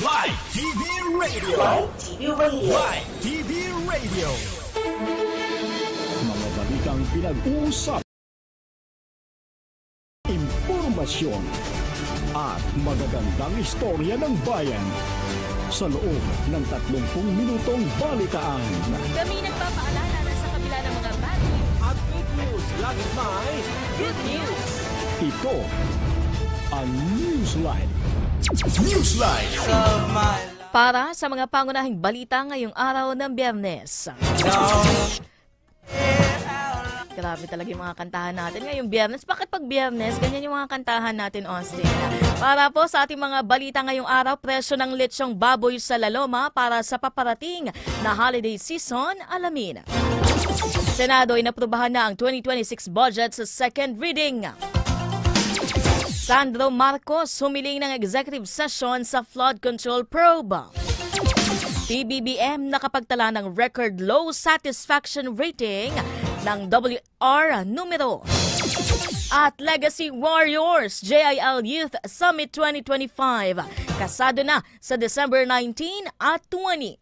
Live TV Radio. Live TV Radio. Live TV Radio. Mga balitang pinag-uusap. Impormasyon at magagandang istorya ng bayan sa loob ng 30 minutong balitaan. Kami nagpapaalala na sa kabila ng mga bad news, At fake news, lagi may good news. Ito ang Newsline. Newsline. Para sa mga pangunahing balita ngayong araw ng biyernes. Grabe talaga yung mga kantahan natin ngayong biyernes. Bakit pag biyernes, ganyan yung mga kantahan natin, Austin? Para po sa ating mga balita ngayong araw, presyo ng lechong baboy sa Laloma para sa paparating na holiday season, alamin. Senado inaprubahan na ang 2026 budget sa second reading. Sandro Marcos humiling ng executive session sa flood control probe. PBBM nakapagtala ng record low satisfaction rating ng WR numero. At Legacy Warriors JIL Youth Summit 2025 kasado na sa December 19 at 20.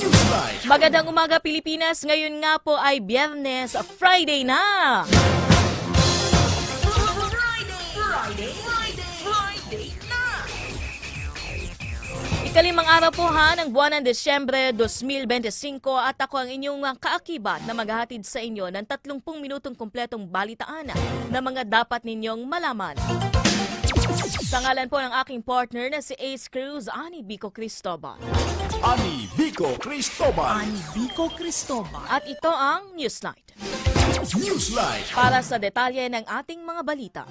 Newsline. Magandang umaga Pilipinas, ngayon nga po ay Biyernes, Friday na! Ikalimang araw po ha ng buwan ng Desyembre 2025 at ako ang inyong kaakibat na maghahatid sa inyo ng 30 minutong kumpletong balitaan na mga dapat ninyong malaman. Sa ngalan po ng aking partner na si Ace Cruz, Ani Bico Cristobal. Ani Vico Cristobal. Bico Cristobal. At ito ang Newsnight. Newsline. Para sa detalye ng ating mga balita.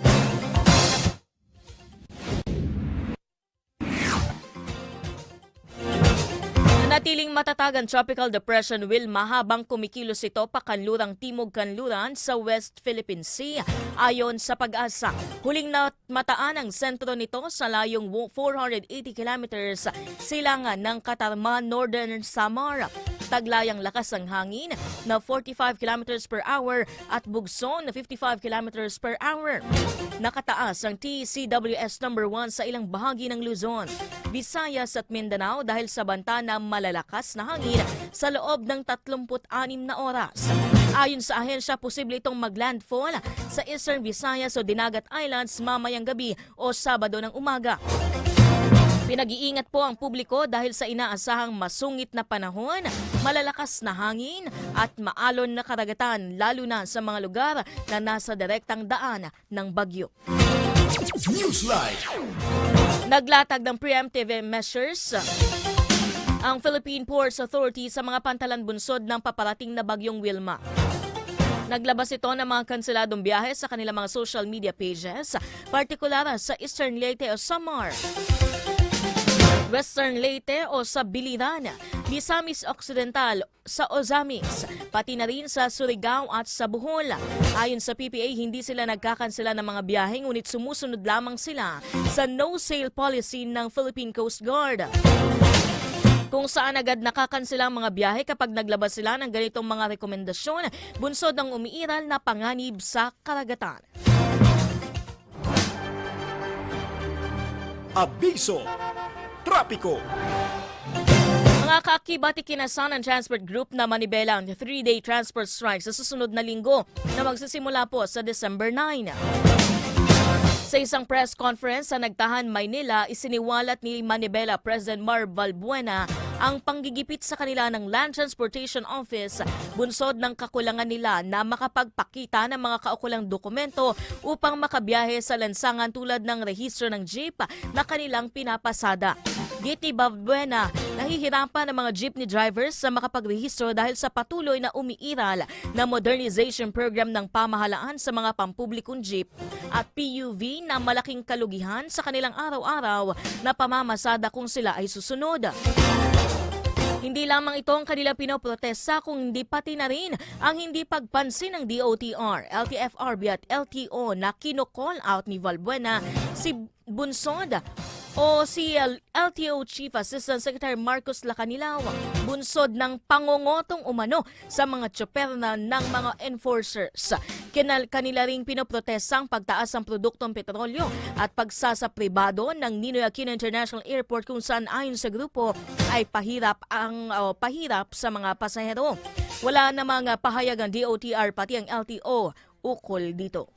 Natiling matatag ang Tropical Depression Wilma habang kumikilos ito pakanlurang timog kanluran sa West Philippine Sea. Ayon sa pag-asa, huling na mataan ang sentro nito sa layong 480 kilometers silangan ng Katarman, Northern Samar. Taglayang lakas ang hangin na 45 kilometers per hour at bugson na 55 kilometers per hour. Nakataas ang TCWS number 1 sa ilang bahagi ng Luzon, Visayas at Mindanao dahil sa banta na malalakas na hangin sa loob ng 36 na oras. Ayon sa ahensya, posible itong maglandfall sa Eastern Visayas o Dinagat Islands mamayang gabi o Sabado ng umaga. Pinag-iingat po ang publiko dahil sa inaasahang masungit na panahon, malalakas na hangin at maalon na karagatan lalo na sa mga lugar na nasa direktang daan ng bagyo. Naglatag ng preemptive measures ang Philippine Ports Authority sa mga pantalan bunsod ng paparating na bagyong Wilma. Naglabas ito ng mga kanseladong biyahe sa kanilang mga social media pages, partikular sa Eastern Leyte o Samar. Western Leyte o sa Biliran, Misamis Occidental sa Ozamis, pati na rin sa Surigao at sa Bohol. Ayon sa PPA, hindi sila nagkakansela ng mga biyahe ngunit sumusunod lamang sila sa no-sale policy ng Philippine Coast Guard kung saan agad nakakansela ang mga biyahe kapag naglabas sila ng ganitong mga rekomendasyon bunsod ng umiiral na panganib sa karagatan. Abiso. Trapiko. Mga kaakibati kinasan ng Transport Group na manibela ang 3-day transport strike sa susunod na linggo na magsisimula po sa December 9. Sa isang press conference sa Nagtahan, Maynila, isiniwalat ni Manibela President Mar Valbuena ang panggigipit sa kanila ng Land Transportation Office bunsod ng kakulangan nila na makapagpakita ng mga kaukulang dokumento upang makabiyahe sa lansangan tulad ng rehistro ng jeep na kanilang pinapasada. Git ni Valbuena, nahihirapan ang mga jeepney drivers sa makapagrehistro dahil sa patuloy na umiiral na modernization program ng pamahalaan sa mga pampublikong jeep at PUV na malaking kalugihan sa kanilang araw-araw na pamamasada kung sila ay susunod. Hindi lamang ito ang kanila pinoprotesta kung hindi pati na rin ang hindi pagpansin ng DOTR, LTFRB at LTO na kino-call out ni Valbuena si Bunsod o si LTO Chief Assistant Secretary Marcos Lacanilao bunsod ng pangongotong umano sa mga tsoper na ng mga enforcers. Kinal kanila ring pinoprotestang pagtaas ng produktong petrolyo at pagsasa pribado ng Ninoy Aquino International Airport kung saan ayon sa grupo ay pahirap ang o, pahirap sa mga pasahero. Wala namang ah, pahayag ang DOTR pati ang LTO ukol dito.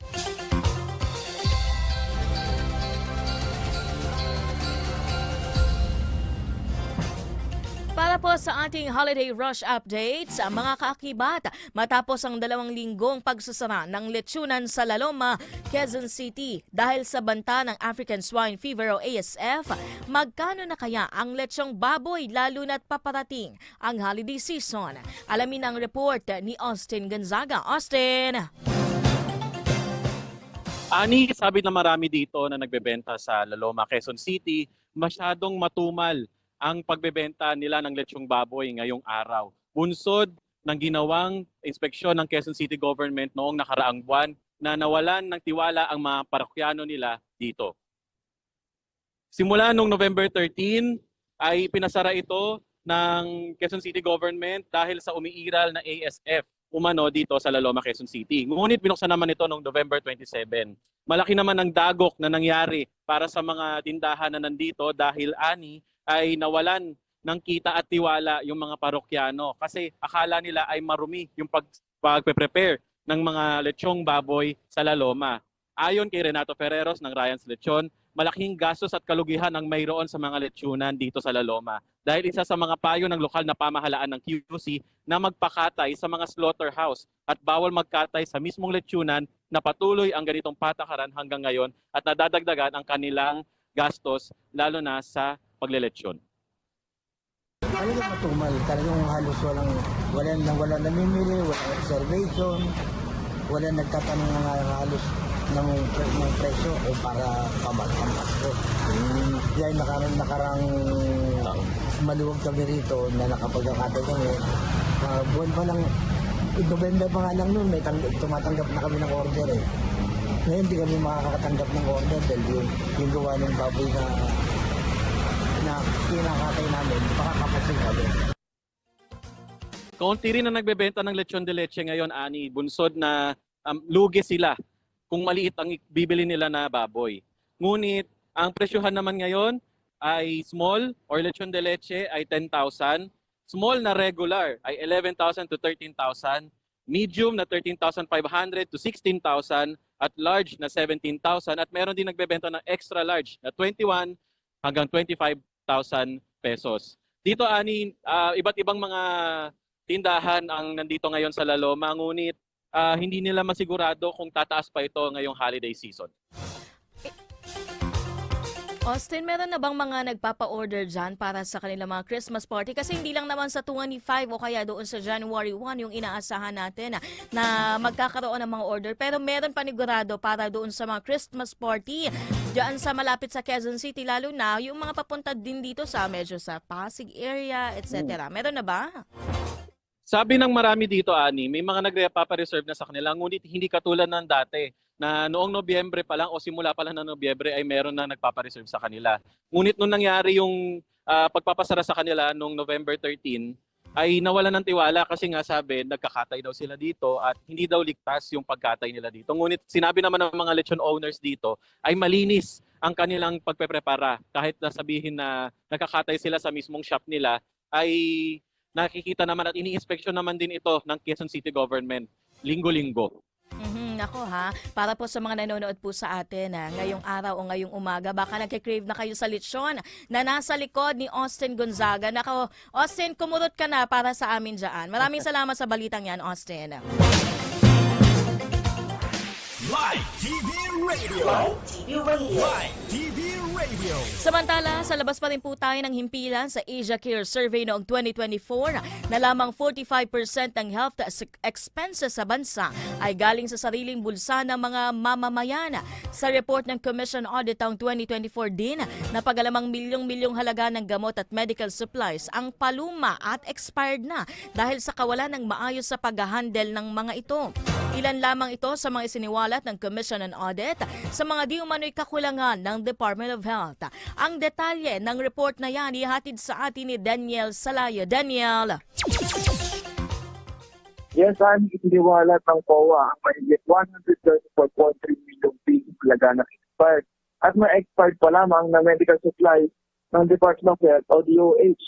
Para po sa ating holiday rush updates, ang mga kaakibat, matapos ang dalawang linggong pagsasara ng lechunan sa Laloma, Quezon City dahil sa banta ng African Swine Fever o ASF, magkano na kaya ang lechong baboy lalo na't paparating ang holiday season? Alamin ang report ni Austin Gonzaga. Austin! Ani, sabi na marami dito na nagbebenta sa Laloma, Quezon City, masyadong matumal ang pagbebenta nila ng lechong baboy ngayong araw. Bunsod ng ginawang inspeksyon ng Quezon City Government noong nakaraang buwan na nawalan ng tiwala ang mga parokyano nila dito. Simula noong November 13 ay pinasara ito ng Quezon City Government dahil sa umiiral na ASF umano dito sa Laloma, Quezon City. Ngunit binuksan naman ito noong November 27. Malaki naman ang dagok na nangyari para sa mga tindahan na nandito dahil ani ay nawalan ng kita at tiwala yung mga parokyano kasi akala nila ay marumi yung pag pagpe-prepare ng mga lechong baboy sa Laloma. Ayon kay Renato Ferreros ng Ryan's Lechon, malaking gastos at kalugihan ang mayroon sa mga lechonan dito sa Laloma dahil isa sa mga payo ng lokal na pamahalaan ng QC na magpakatay sa mga slaughterhouse at bawal magkatay sa mismong lechonan na patuloy ang ganitong patakaran hanggang ngayon at nadadagdagan ang kanilang gastos lalo na sa pagleletsyon. Talagang matumal. Talagang halos walang, wala nang wala namimili, wala reservation, wala nagtatanong ng halos ng, ng presyo o para pamatang Pasko. Mm, Dahil nakarang, nakarang maluwag kami rito na nakapagkakata kami, uh, buwan pa lang, November pa nga lang noon, may tang- tumatanggap na kami ng order eh. Ngayon hindi kami makakatanggap ng order dahil yung, yung gawa ng baboy na na kinakatay namin, makakapasin kami. Kaunti rin na nagbebenta ng lechon de leche ngayon, Ani, bunsod na um, lugi sila kung maliit ang bibili nila na baboy. Ngunit, ang presyohan naman ngayon ay small or lechon de leche ay 10,000. Small na regular ay 11,000 to 13,000. Medium na 13,500 to 16,000 at large na 17,000 at meron din nagbebenta ng extra large na 21 hanggang 25,000 pesos. Dito ani ah, iba't ibang mga tindahan ang nandito ngayon sa Laloma ngunit ah, hindi nila masigurado kung tataas pa ito ngayong holiday season. Austin, meron na bang mga nagpapa-order dyan para sa kanilang mga Christmas party? Kasi hindi lang naman sa 25 o kaya doon sa January 1 yung inaasahan natin na, na magkakaroon ng mga order. Pero meron panigurado para doon sa mga Christmas party dyan sa malapit sa Quezon City, lalo na yung mga papunta din dito sa medyo sa Pasig area, etc. Meron na ba? Sabi ng marami dito, Ani, may mga nagre-reserve na sa kanila, ngunit hindi katulad ng dati na noong Nobyembre pa lang o simula pa lang ng Nobyembre ay meron na nagpapa-reserve sa kanila. Ngunit nung nangyari yung ah, pagpapasara sa kanila noong November 13, ay nawalan ng tiwala kasi nga sabi, nagkakatay daw sila dito at hindi daw ligtas yung pagkatay nila dito. Ngunit sinabi naman ng mga lechon owners dito ay malinis ang kanilang pagpeprepara. Kahit na sabihin na nagkakatay sila sa mismong shop nila, ay nakikita naman at ini-inspeksyon naman din ito ng Quezon City Government linggo-linggo. Mhm, nako ha, para po sa mga nanonood po sa atin ha, ngayong araw o ngayong umaga, baka nagkikrave na kayo sa lechon na nasa likod ni Austin Gonzaga. Nako, Austin, kumurot ka na para sa amin dyan. Maraming salamat sa balitang yan, Austin. Live TV Radio. Live TV Radio. Live TV Radio. Samantala, sa labas pa rin po tayo ng himpilan sa Asia Care Survey noong 2024 na lamang 45% ng health ex- expenses sa bansa ay galing sa sariling bulsa ng mga mamamayan. Sa report ng Commission Audit taong 2024 din, napagalamang milyong-milyong halaga ng gamot at medical supplies ang paluma at expired na dahil sa kawalan ng maayos sa pag-handle ng mga ito. Ilan lamang ito sa mga isiniwalat ng Commission on Audit sa mga di umano'y kakulangan ng Department of Health. Health. Ang detalye ng report na yan ihatid sa atin ni Daniel Salayo. Daniel. Yes, ang itiniwalat ng COA ang mahigit 134.3 million pisong halaga na expired at may expired pa lamang na medical supply ng Department of Health o DOH.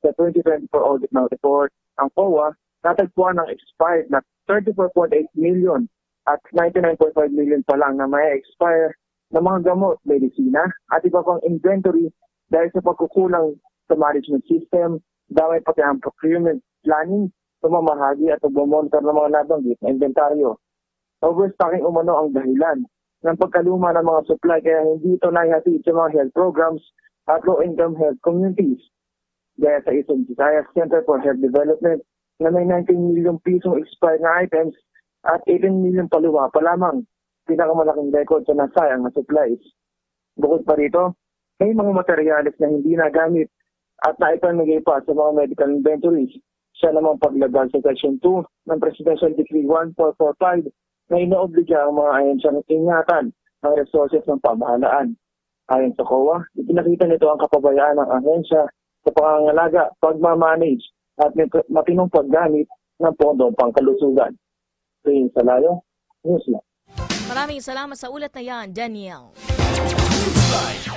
Sa 2024 audit ng report, ang COA natagpuan ng expired na 34.8 million at 99.5 million pa lang na may expire ng mga gamot, medisina at iba pang inventory dahil sa pagkukulang sa management system, dahil pati ang procurement planning pamamahagi at pagmamonitor ng mga nabanggit na inventaryo. Overstocking umano ang dahilan ng pagkaluma ng mga supply kaya hindi ito naihatid sa mga health programs at low-income health communities. Gaya sa isang Visayas Center for Health Development na may 19 million pisong expired na items at 18 million paluwa pa lamang pinakamalaking record sa nasayang na supplies. Bukod pa rito, may mga materyales na hindi nagamit at naipamigay pa sa mga medical inventories siya namang paglabag sa Section 2 ng Presidential Decree 1445 na inoobliga ang mga ahensyang ingatan ang resources ng pamahalaan. Ayon sa COA, ipinakita nito ang kapabayaan ng ahensya sa pangangalaga, pagmamanage at matinong paggamit ng pondo pangkalusugan. Tingin sa layo, Newsline. Maraming salamat sa ulat na yan, Daniel.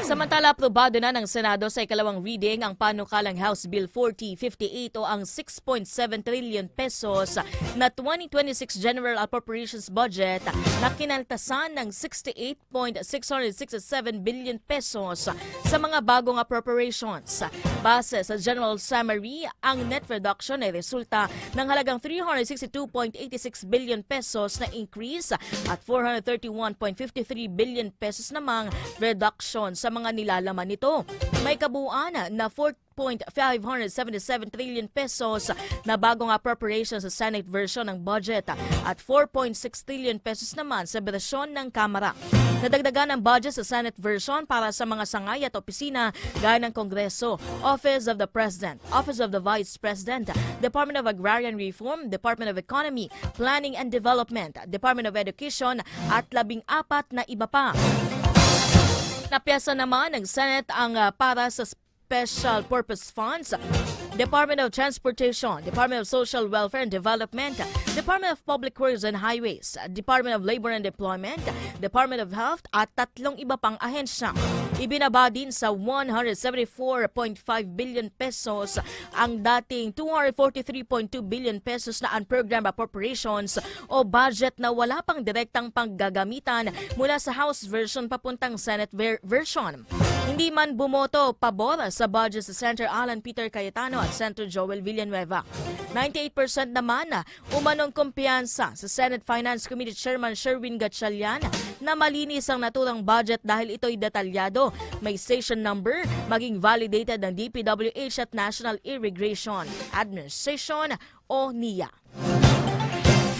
Samantala, aprobado na ng Senado sa ikalawang reading ang panukalang House Bill 4058 o ang 6.7 trillion pesos na 2026 General Appropriations Budget na kinaltasan ng 68.667 billion pesos sa mga bagong appropriations. Base sa General Summary, ang net reduction ay resulta ng halagang 362.86 billion pesos na increase at 431.53 billion pesos namang reduction sa mga nilalaman nito. May kabuuan na 4.577 trillion pesos na bagong appropriation sa Senate version ng budget at 4.6 trillion pesos naman sa version ng Kamara. Nadagdagan ang budget sa Senate version para sa mga sangay at opisina gaya ng Kongreso, Office of the President, Office of the Vice President, Department of Agrarian Reform, Department of Economy, Planning and Development, Department of Education at labing apat na iba pa. Napiyasa naman ng Senate ang ah, para sa Special Purpose Funds, Department of Transportation, Department of Social Welfare and Development, Department of Public Works and Highways, Department of Labor and Employment, Department of Health at tatlong iba pang ahensya. Ibinaba din sa 174.5 billion pesos ang dating 243.2 billion pesos na unprogrammed appropriations o budget na wala pang direktang panggagamitan mula sa House version papuntang Senate ver- version. Hindi man bumoto pabor sa budget sa Senator Alan Peter Cayetano at Senator Joel Villanueva. 98% naman na umanong kumpiyansa sa Senate Finance Committee Chairman Sherwin Gatchalian na malinis ang naturang budget dahil ito'y detalyado, may station number, maging validated ng DPWH at National Irrigation Administration o NIA.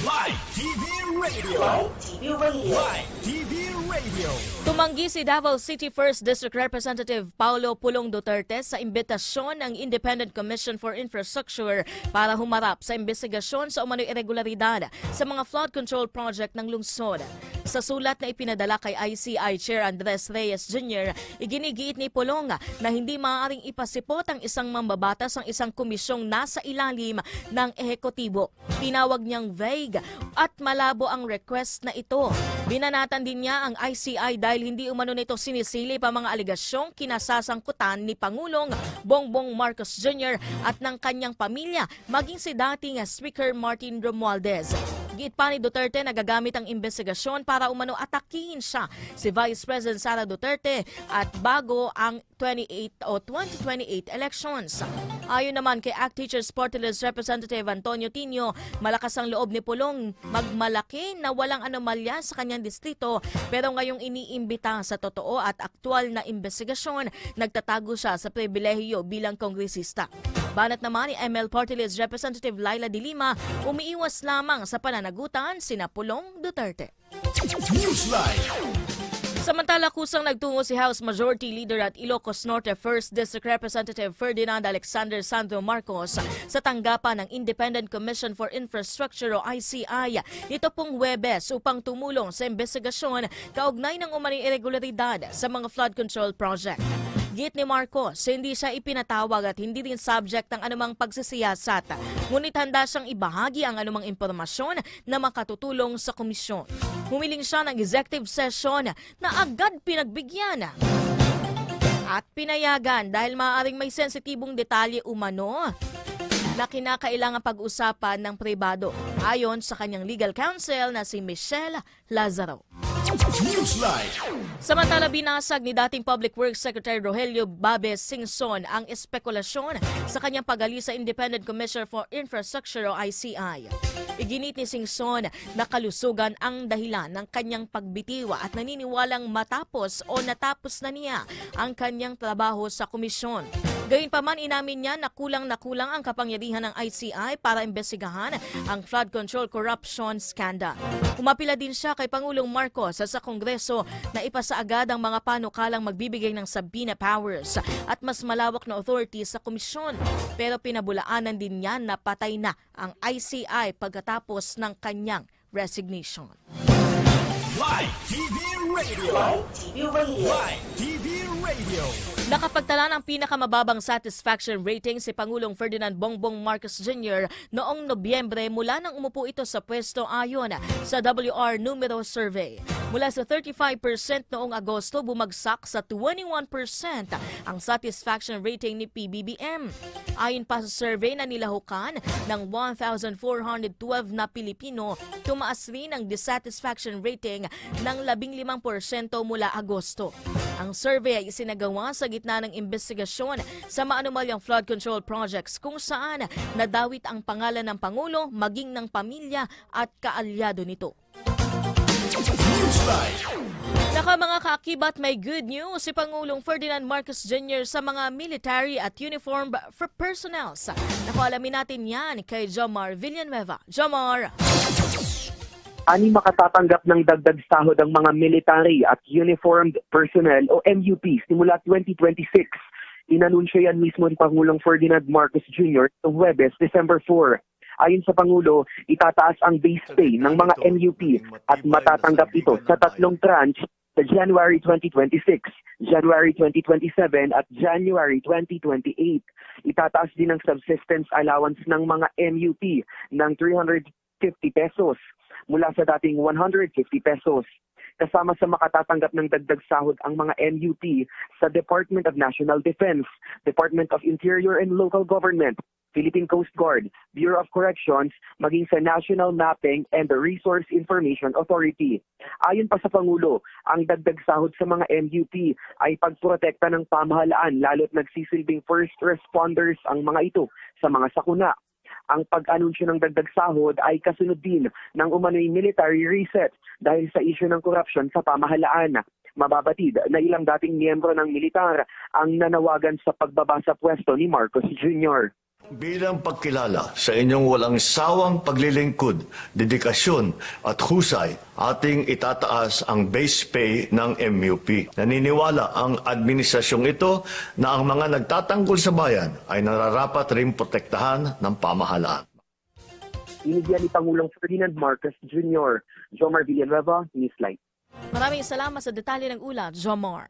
Live TV Radio. Live TV Radio. Live TV Radio. Tumanggi si Davao City 1st District Representative Paulo Pulong Duterte sa imbitasyon ng Independent Commission for Infrastructure para humarap sa investigasyon sa umano'y irregularidad sa mga flood control project ng lungsod. Sa sulat na ipinadala kay ICI Chair Andres Reyes Jr., iginigiit ni Pulong na hindi maaaring ipasipot ang isang mambabatas ang isang komisyong nasa ilalim ng ehekutibo. Tinawag niyang vague at malabo ang request na ito. Binanatan din niya ang ICI dahil hindi umano nito sinisili pa mga aligasyong kinasasangkutan ni Pangulong Bongbong Marcos Jr. at ng kanyang pamilya maging si dating Speaker Martin Romualdez. Giit pa ni Duterte na gagamit ang investigasyon para umano atakihin siya si Vice President Sara Duterte at bago ang 28 o 2028 elections. Ayon naman kay ACT Teachers Party List Representative Antonio Tino, malakas ang loob ni Pulong magmalaki na walang anomalya sa kanyang distrito pero ngayong iniimbita sa totoo at aktwal na investigasyon, nagtatago siya sa pribilehiyo bilang kongresista. Banat naman ni ML Party List Representative Laila De Lima, umiiwas lamang sa pananagutan sina Pulong Duterte. Newsline. Samantala kusang nagtungo si House Majority Leader at Ilocos Norte 1st District Representative Ferdinand Alexander Santo Marcos sa tanggapan ng Independent Commission for Infrastructure o ICI nito pong Webes upang tumulong sa investigasyon kaugnay ng umaning irregularidad sa mga flood control project. Git ni Marcos, hindi siya ipinatawag at hindi rin subject ng anumang pagsisiyasat. Ngunit handa siyang ibahagi ang anumang impormasyon na makatutulong sa komisyon. Humiling siya ng executive session na agad pinagbigyan. At pinayagan dahil maaaring may sensitibong detalye umano na kinakailangan pag-usapan ng pribado ayon sa kanyang legal counsel na si Michelle Lazaro. Newsline. Samantala binasag ni dating Public Works Secretary Rogelio Babes Singson ang espekulasyon sa kanyang pag sa Independent Commissioner for Infrastructure o ICI. Iginit ni Singson na kalusugan ang dahilan ng kanyang pagbitiwa at naniniwalang matapos o natapos na niya ang kanyang trabaho sa komisyon. Gayunpaman inamin niya na kulang na kulang ang kapangyarihan ng ICI para imbestigahan ang flood control corruption scandal. Umapila din siya kay Pangulong Marcos sa Kongreso na ipasa agad ang mga panukalang magbibigay ng subpoena powers at mas malawak na authority sa komisyon. Pero pinabulaanan din niya na patay na ang ICI pagkatapos ng kanyang resignation. Live TV Radio. Live TV Radio. Live TV Radio. Nakapagtala ng pinakamababang satisfaction rating si Pangulong Ferdinand Bongbong Marcos Jr. noong Nobyembre mula nang umupo ito sa pwesto ayon sa WR Numero Survey. Mula sa 35% noong Agosto, bumagsak sa 21% ang satisfaction rating ni PBBM. Ayon pa sa survey na nilahukan ng 1,412 na Pilipino, tumaas rin ang dissatisfaction rating ng 15% mula Agosto. Ang survey ay isinagawa sa gitna ng investigasyon sa maanumalyang flood control projects kung saan nadawit ang pangalan ng Pangulo maging ng pamilya at kaalyado nito. Naka mga kaakibat may good news si Pangulong Ferdinand Marcos Jr. sa mga military at uniform for personnels. Naku, alamin natin yan kay Jomar Villanueva. Jomar! Ani makatatanggap ng dagdag sahod ang mga military at uniformed personnel o MUP simula 2026. Inanunsyo yan mismo ni Pangulong Ferdinand Marcos Jr. noong Huwebes, December 4. Ayon sa Pangulo, itataas ang base pay ng mga MUP at matatanggap ito sa tatlong tranche sa January 2026, January 2027 at January 2028. Itataas din ang subsistence allowance ng mga MUP ng 350 pesos mula sa dating 150 pesos. Kasama sa makatatanggap ng dagdag sahod ang mga MUP sa Department of National Defense, Department of Interior and Local Government, Philippine Coast Guard, Bureau of Corrections, maging sa National Mapping and Resource Information Authority. Ayon pa sa Pangulo, ang dagdag sahod sa mga MUP ay pagprotekta ng pamahalaan lalo't nagsisilbing first responders ang mga ito sa mga sakuna ang pag-anunsyo ng dagdag sahod ay kasunod din ng umano'y military reset dahil sa isyu ng korupsyon sa pamahalaan. Mababatid na ilang dating miyembro ng militar ang nanawagan sa pagbaba sa pwesto ni Marcos Jr. Bilang pagkilala sa inyong walang sawang paglilingkod, dedikasyon at husay, ating itataas ang base pay ng MUP. Naniniwala ang administrasyong ito na ang mga nagtatanggol sa bayan ay nararapat rin protektahan ng pamahalaan. Inigyan ni Pangulong Ferdinand Marcos Jr. Jomar Villanueva, Newsline. Maraming salamat sa detalye ng ulat, Jomar.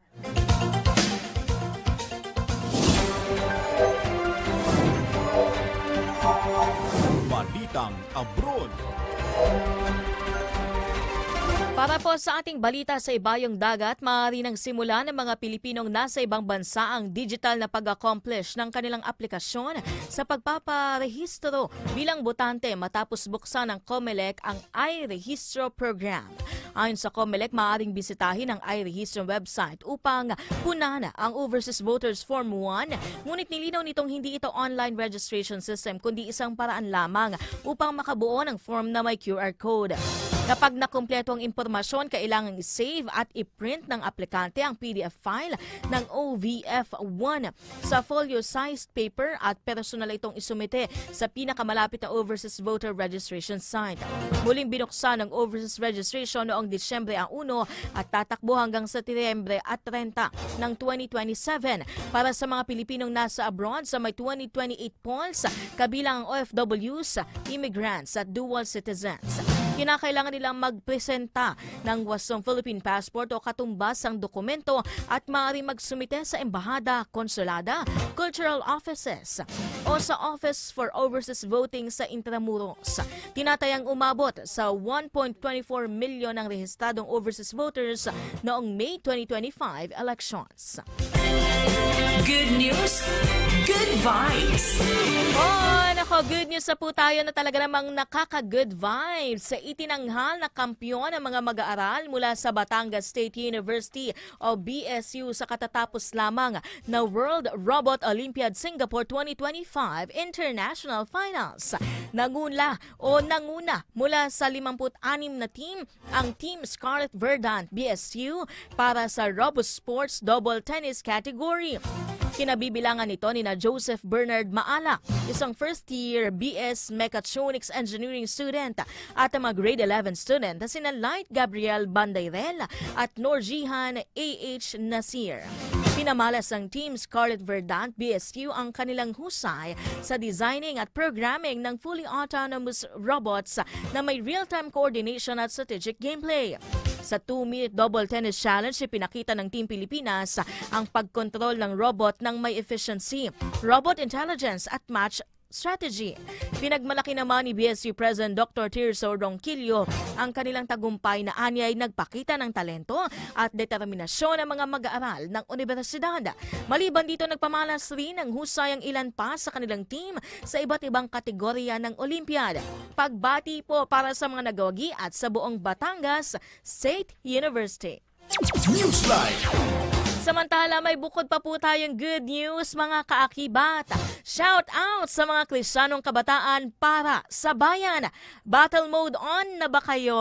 Balitang Abroad. Para po sa ating balita sa ibayong dagat, maaari nang simula ng mga Pilipinong nasa ibang bansa ang digital na pag-accomplish ng kanilang aplikasyon sa pagpaparehistro bilang botante matapos buksan ng COMELEC ang iRehistro Program. Ayon sa COMELEC, maaaring bisitahin ang iRehistro website upang punan ang Overseas Voters Form 1, ngunit nilinaw nitong hindi ito online registration system kundi isang paraan lamang upang makabuo ng form na may QR code. Kapag nakumpleto ang impormasyon, kailangang i-save at i-print ng aplikante ang PDF file ng OVF1 sa folio-sized paper at personal itong isumite sa pinakamalapit na overseas voter registration site. Muling binuksan ang overseas registration noong Disyembre ang 1 at tatakbo hanggang sa Setyembre at 30 ng 2027 para sa mga Pilipinong nasa abroad sa may 2028 polls kabilang ang OFWs, immigrants at dual citizens. Kinakailangan nilang magpresenta ng wasong Philippine passport o katumbasang dokumento at maaari magsumite sa embahada, konsulada, cultural offices o sa Office for Overseas Voting sa Intramuros. Tinatayang umabot sa 1.24 milyon ang rehistradong overseas voters noong May 2025 elections. Good news, good vibes. Oh, nako, good news na po tayo na talaga namang nakaka-good vibes sa itinanghal na kampyon ng mga mag-aaral mula sa Batangas State University o BSU sa katatapos lamang na World Robot Olympiad Singapore 2025 International Finals. Nangula o nanguna mula sa 56 na team ang Team Scarlet Verdant BSU para sa Robust Sports Double Tennis category. Kinabibilangan nito ni na Joseph Bernard Maala, isang first-year BS Mechatronics Engineering student at mga grade 11 student na sina Light Gabriel Bandayrel at Norjihan A.H. Nasir. Pinamalas ng Team Scarlet Verdant BSU ang kanilang husay sa designing at programming ng fully autonomous robots na may real-time coordination at strategic gameplay. Sa 2-minute double tennis challenge, pinakita ng Team Pilipinas ang pagkontrol ng robot ng may efficiency, robot intelligence at match strategy. Pinagmalaki naman ni BSU President Dr. Tirso Ronquillo ang kanilang tagumpay na anyay nagpakita ng talento at determinasyon ng mga mag-aaral ng universidad. Maliban dito, nagpamalas rin ang ilan pa sa kanilang team sa iba't ibang kategorya ng Olympiad. Pagbati po para sa mga nagawagi at sa buong Batangas State University. Newsline. Samantala, may bukod pa po tayong good news mga kaakibat. Shout out sa mga Kristiyanong kabataan para sa bayan. Battle mode on na ba kayo?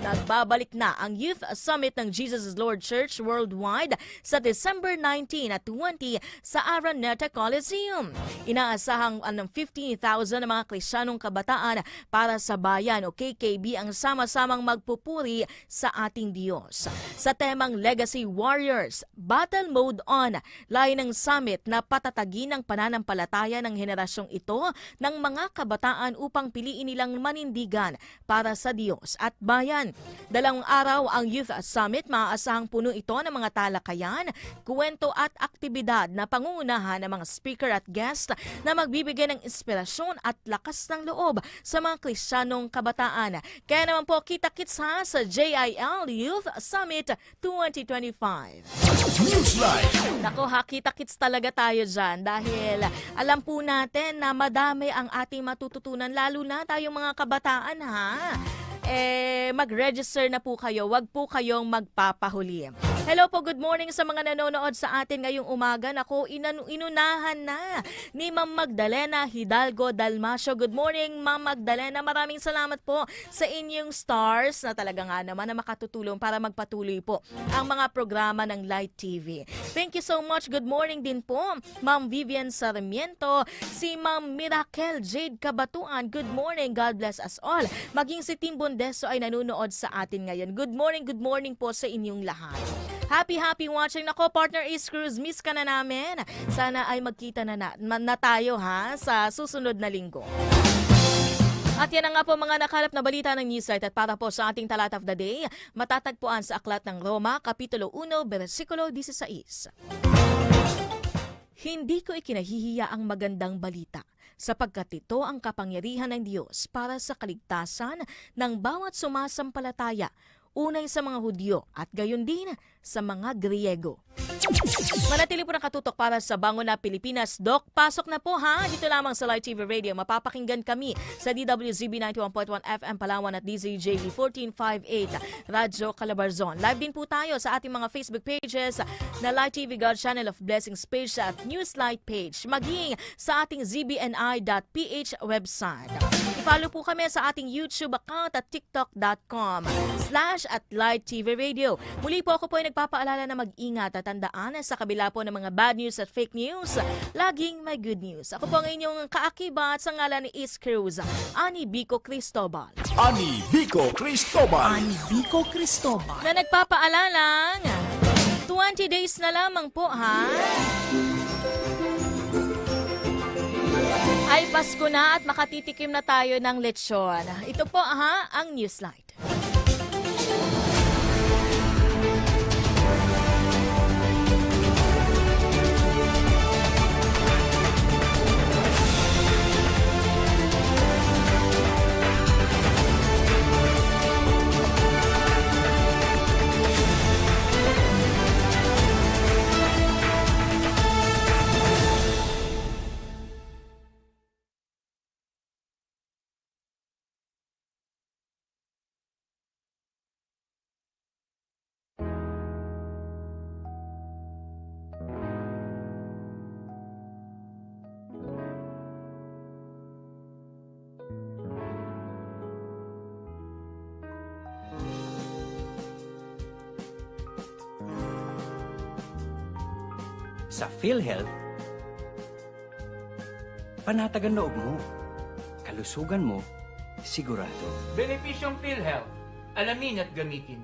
Nagbabalik na ang Youth Summit ng Jesus Lord Church Worldwide sa December 19 at 20 sa Araneta Coliseum. Inaasahang anong 15,000 na mga Kristiyanong kabataan para sa bayan o KKB ang sama-samang magpupuri sa ating Diyos. Sa temang Legacy Warriors, Battle Mode On, layo ng summit na patatagin ang pananampalataya ng henerasyong ito ng mga kabataan upang piliin nilang manindigan para sa Diyos at bayan. Dalawang araw ang Youth Summit, maaasahang puno ito ng mga talakayan, kwento at aktibidad na pangungunahan ng mga speaker at guest na magbibigay ng inspirasyon at lakas ng loob sa mga Kristiyanong kabataan. Kaya naman po kita-kits ha sa JIL Youth Summit 2025. Newsline. Nako ha, kita-kits talaga tayo dyan dahil alam po natin na madami ang ating matututunan lalo na tayong mga kabataan ha. Eh, mag-register na po kayo. Huwag po kayong magpapahuli. Hello po, good morning sa mga nanonood sa atin ngayong umaga. Nako, inan- inunahan na ni Ma'am Magdalena Hidalgo Dalmasio. Good morning, Ma'am Magdalena. Maraming salamat po sa inyong stars na talaga nga naman na makatutulong para magpatuloy po ang mga programa ng Light TV. Thank you so much. Good morning din po, Ma'am Vivian Sarmiento, si Ma'am Miracle Jade Kabatuan. Good morning. God bless us all. Maging si Team Bondeso ay nanonood sa atin ngayon. Good morning, good morning po sa inyong lahat. Happy, happy watching. Nako, partner is Cruz, miss ka na namin. Sana ay magkita na, na, na tayo ha sa susunod na linggo. At yan nga po mga nakalap na balita ng news site at para po sa ating talat of the day, matatagpuan sa Aklat ng Roma, Kapitulo 1, versikulo 16. Hindi ko ikinahihiya ang magandang balita sapagkat ito ang kapangyarihan ng Diyos para sa kaligtasan ng bawat sumasampalataya, unay sa mga Hudyo at gayon din sa mga Griego. Manatili po nakatutok para sa Bango na Pilipinas. Doc, pasok na po ha. Dito lamang sa Live TV Radio. Mapapakinggan kami sa DWZB 91.1 FM Palawan at DZJB 1458 Radyo Calabarzon. Live din po tayo sa ating mga Facebook pages na Live TV God Channel of Blessings page at Newslight page. Maging sa ating zbni.ph website. I-follow po kami sa ating YouTube account at tiktok.com slash at Live TV Radio. Muli po ako po ay nagpapaalala na mag-ingat at tandaan na sa kabila po ng mga bad news at fake news, laging may good news. Ako po ang inyong kaakibat sa ngalan ni East Cruz, Ani Bico Cristobal. Ani Vico Cristobal. Ani Vico Cristobal. na nagpapaalalang 20 days na lamang po ha. Ay Pasko na at makatitikim na tayo ng lechon. Ito po ha, ang Newslight. Sa PhilHealth, panatagan loob mo. Kalusugan mo, sigurado. Benepisyong PhilHealth. Alamin at gamitin.